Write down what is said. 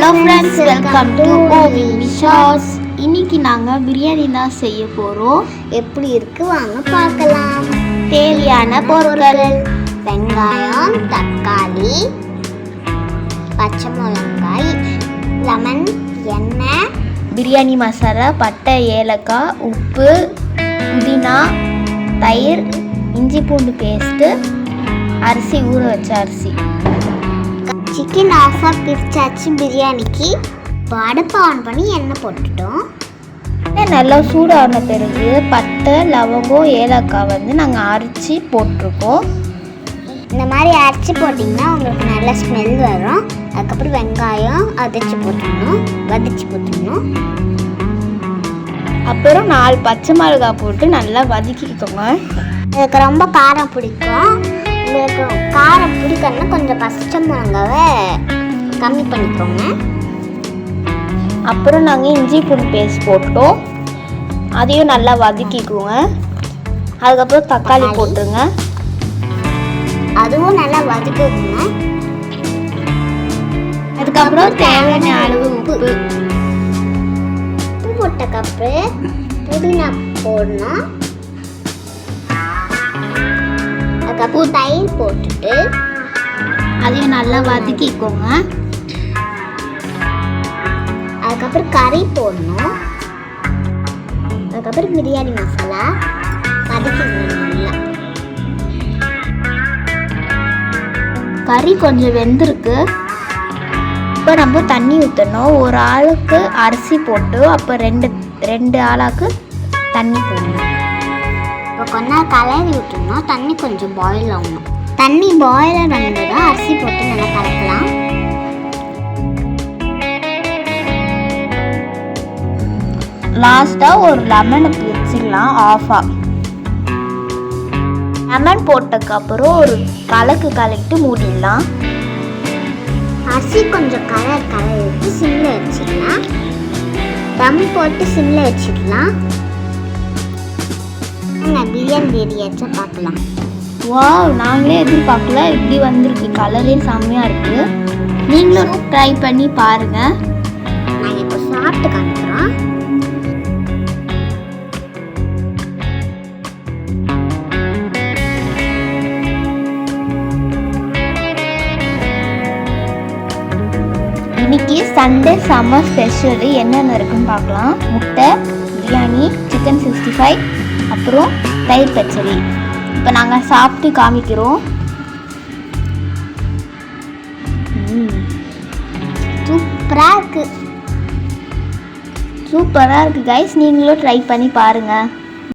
Hello friends welcome to ஓவி விஷாஸ் இன்னைக்கு நாங்கள் பிரியாணி தான் செய்ய போகிறோம் எப்படி இருக்கு? வாங்க பார்க்கலாம். தேவையான பொருட்கள். வெங்காயம் தக்காளி பச்சை மிளகாய் லெமன் எண்ணெய். பிரியாணி மசாலா பட்டை ஏலக்காய் உப்பு புதினா தயிர் இஞ்சி பூண்டு பேஸ்ட்டு அரிசி ஊற வச்ச அரிசி. சிக்கன் ஆஃபாக பிரிச்சாச்சு பிரியாணிக்கு. அடுப்பை ஆன் பண்ணி எண்ணெய் போட்டுட்டோம். நல்லா சூடான பிறகு பட்டை லவங்கம் ஏலக்காய் வந்து நாங்கள் அரைச்சி போட்டிருக்கோம். இந்த மாதிரி அரைச்சி போட்டிங்கன்னா உங்களுக்கு நல்ல ஸ்மெல் வரும். அதுக்கப்புறம் வெங்காயம் அதைச்சி போட்டுடணும். வதச்சி போட்டுடணும். அப்புறம் நாலு பச்சை மிளகாய் போட்டு நல்லா வதக்கிக்கோங்க. எனக்கு ரொம்ப காரம் பிடிக்கும். உங்களுக்கு காரம் பிடிக்கணும்னா கொஞ்சம் பச்சை மிளகாவை கம்மி பண்ணிக்கோங்க. அப்புறம் நாங்கள் இஞ்சி பூண்டு பேஸ்ட் போட்டோம் அதையும் நல்லா வதக்கிக்குவோங்க. அதுக்கப்புறம் தக்காளி தக்காளி. போட்டுருங்க. அதுவும் நல்லா வதக்குங்க. அதுக்கப்புறம் தேவையான அளவு உப்பு. உப்பு. போட்ட கப்பு புதினா போடணும். அதுக்கப்புறம் தயிர் போட்டுட்டு அதையும் நல்லா வதக்கிக்கோங்க. அதுக்கப்புறம் கறி போடணும். அதுக்கப்புறம் பிரியாணி மசாலா வதக்கிக்கணும் நல்லா. கறி கொஞ்சம் வெந்திருக்கு. இப்போ நம்ம தண்ணி ஊற்றணும் ஒரு ஆளுக்கு அரிசி போட்டு அப்போ ரெண்டு ரெண்டு ஆளாக்கு தண்ணி போடணும். கொஞ்ச நேரம் கலரி விட்டுணும் தண்ணி கொஞ்சம் பாயில் ஆகணும். தண்ணி பாயில் ஆனதும் அரிசி போட்டு நல்லா கலக்கலாம். லாஸ்ட்டாக ஒரு லெமனை பிரிச்சிடலாம் ஆஃபாக லெமன் போட்டதுக்கப்புறம் ஒரு கலக்கு கலக்கிட்டு மூடிடலாம். அரிசி கொஞ்சம் கலர் கலர் விட்டு சிம்மில் வச்சிடலாம். தம் போட்டு சிம்மில் வச்சிடலாம். பிரியாணி ரெடியாச்சும் பார்க்கலாம். வாவ் நாங்களே எதிர்பார்க்கல. இப்படி வந்திருக்கு. கலரே செம்மையாக இருக்குது நீங்களும் ட்ரை பண்ணி பாருங்கள் நாங்கள் இப்போ சாப்பிட்டு காமிக்கிறோம். இன்னைக்கு சண்டே சம்மர் ஸ்பெஷல் என்னென்ன இருக்குன்னு பார்க்கலாம். முட்டை பிரியாணி சிக்கன் சிக்ஸ்டி ஃபைவ் அப்புறம் தயிர் பச்சடி. இப்போ நாங்கள் சாப்பிட்டு காமிக்கிறோம். சூப்பராக இருக்குது சூப்பராக இருக்குது கைஸ் நீங்களும் ட்ரை பண்ணி பாருங்கள்